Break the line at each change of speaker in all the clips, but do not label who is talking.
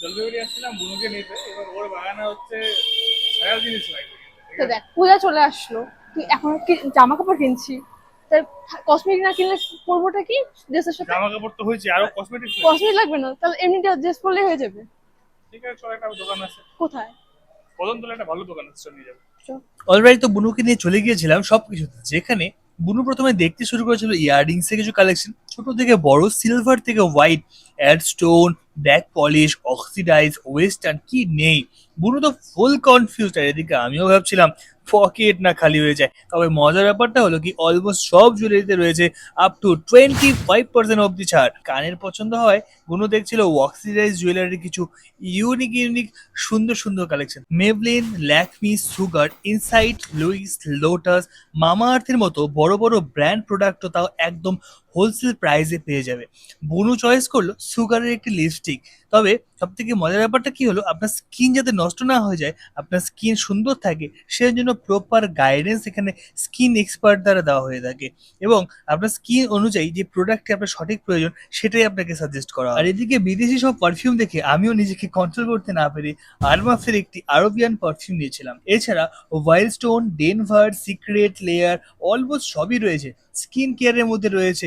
জলপাইগুড়ি আসছিলাম বুনুকে নিতে। এবার ওর বাগানে হচ্ছে ছায়ার জিনিস লাগবে
তো দেখ পূজা চলে আসলো। তুই এখন কি জামা কাপড় কিনছি। তাই কসমেটিক না কিনলে পরবোটা কি? ড্রেসের সাথে?
জামা কাপড় তো হয়েছে আরও কসমেটিক্স
কসমেটিক লাগবে না। তাহলে এমনি ড্রেস পরলেই হয়ে যাবে।
ঠিক আছে চল একটা দোকান আছে।
কোথায়?
কদমতলা একটা ভালো দোকান আছে চল নিয়ে যাব।
অলরাইট তো বুনুকে নিয়ে চলে গিয়েছিলাম সবকিছুতে যেখানে বুনু প্রথমে দেখতে শুরু করেছিল ইয়াররিংস এর কিছু কালেকশন ছোট থেকে বড় সিলভার থেকে white AD stone back polish oxidised western কি নেই? বুনু তো ফুল কনফিউজ আর এদিকে আমিও ভাবছিলাম পকেট না খালি হয়ে যায়। তবে মজার ব্যাপারটা হলো কি অলমোস্ট সব জুয়েলারিতে রয়েছে up to twenty five percent অব্দি ছাড়। কানের পছন্দ হয়, বুনু দেখছিল অক্সিডাইজ জুয়েলারির কিছু ইউনিক ইউনিক সুন্দর সুন্দর collection Maybelline Lakme Sugar Insight Louis Lotus মামা আর্থের মতো বড় বড় ব্র্যান্ড প্রোডাক্টও তাও একদম হোলসেল প্রাইসে পেয়ে যাবে। বনু চয়েস করল সুগারের একটি লিপস্টিক তবে সব থেকে মজার ব্যাপারটা কি হলো? আপনার স্কিন যাতে নষ্ট না হয়ে যায়, আপনার স্কিন সুন্দর থাকে, সেই জন্য প্রপার গাইডেন্স এখানে স্কিন এক্সপার্ট দ্বারা দেওয়া হয়ে থাকে। এবং আপনার স্কিন অনুযায়ী যে প্রোডাক্টটি আপনার সঠিক প্রয়োজন, সেটাই আপনাকে সাজেস্ট করা আর এদিকে বিদেশি সব পারফিউম দেখে আমিও নিজেকে কন্ট্রোল করতে না পেরে আরমাফের একটি আরবিয়ান পারফিউম নিয়েছিলাম। এছাড়া Wild Stone Denver Secret Layer almost সবই রয়েছে। স্কিন কেয়ারের মধ্যে রয়েছে।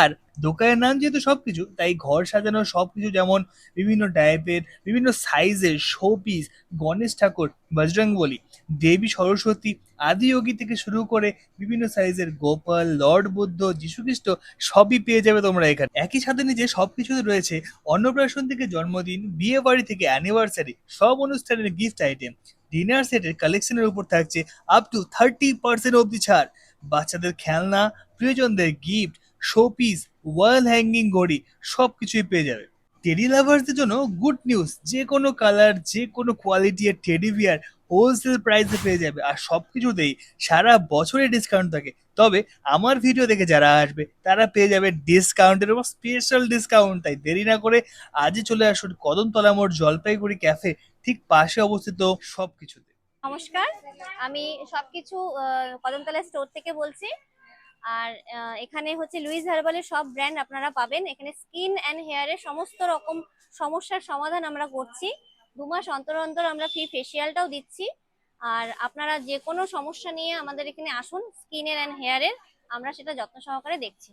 আর দোকানের নাম যেহেতু সবকিছু, তাই ঘর সাজানোর সবকিছু যেমন বিভিন্ন টাইপের বিভিন্ন সাইজের শো পিস গণেশ ঠাকুর বজরং বলি, দেবী সরস্বতী আদি যোগী থেকে শুরু করে বিভিন্ন সাইজের গোপাল, লর্ড বুদ্ধ, যীশুখ্রিস্ট সবই পেয়ে যাবে তোমরা এখানে। একই সাথে নিচে সবকিছুতে রয়েছে অন্নপ্রাশন থেকে জন্মদিন, বিয়ে বাড়ি থেকে অ্যানিভার্সারি সব অনুষ্ঠানের গিফট আইটেম ডিনার সেটের কালেকশনের উপর থাকছে আপ টু থার্টি পার্সেন্ট অব্দি ছাড়। বাচ্চাদের খেলনা, প্রিয়জনদের গিফট শোপিস ওয়াল হ্যাঙ্গিং ঘড়ি সব কিছুই পেয়ে যাবে। টেডি লাভার্সদের জন্য গুড নিউজ যে কোনো কালার যে কোনো কোয়ালিটি এর টেডি বিয়ার হোলসেল প্রাইসে পেয়ে যাবে। আর সব কিছুতেই সারা বছরে ডিসকাউন্ট থাকে। তবে আমার ভিডিও দেখে যারা আসবে, তারা পেয়ে যাবে ডিসকাউন্টের এবং স্পেশাল ডিসকাউন্ট তাই দেরি না করে আজই চলে আসুন কদমতলা মোড় জলপাইগুড়ি ক্যাফে ঠিক পাশে অবস্থিত সব কিছুতে
নমস্কার, আমি সবকিছু কদমতলা স্টোর থেকে বলছি। আর এখানে হচ্ছে লুইস হার্বালের সব ব্র্যান্ড আপনারা পাবেন। এখানে স্কিন অ্যান্ড হেয়ারের সমস্ত রকম সমস্যার সমাধান আমরা করছি। দু মাস অন্তর অন্তর আমরা ফ্রি ফেসিয়ালটাও দিচ্ছি। আর আপনারা যে কোনো সমস্যা নিয়ে আমাদের এখানে আসুন স্কিনের অ্যান্ড হেয়ারের আমরা সেটা যত্ন সহকারে দেখছি।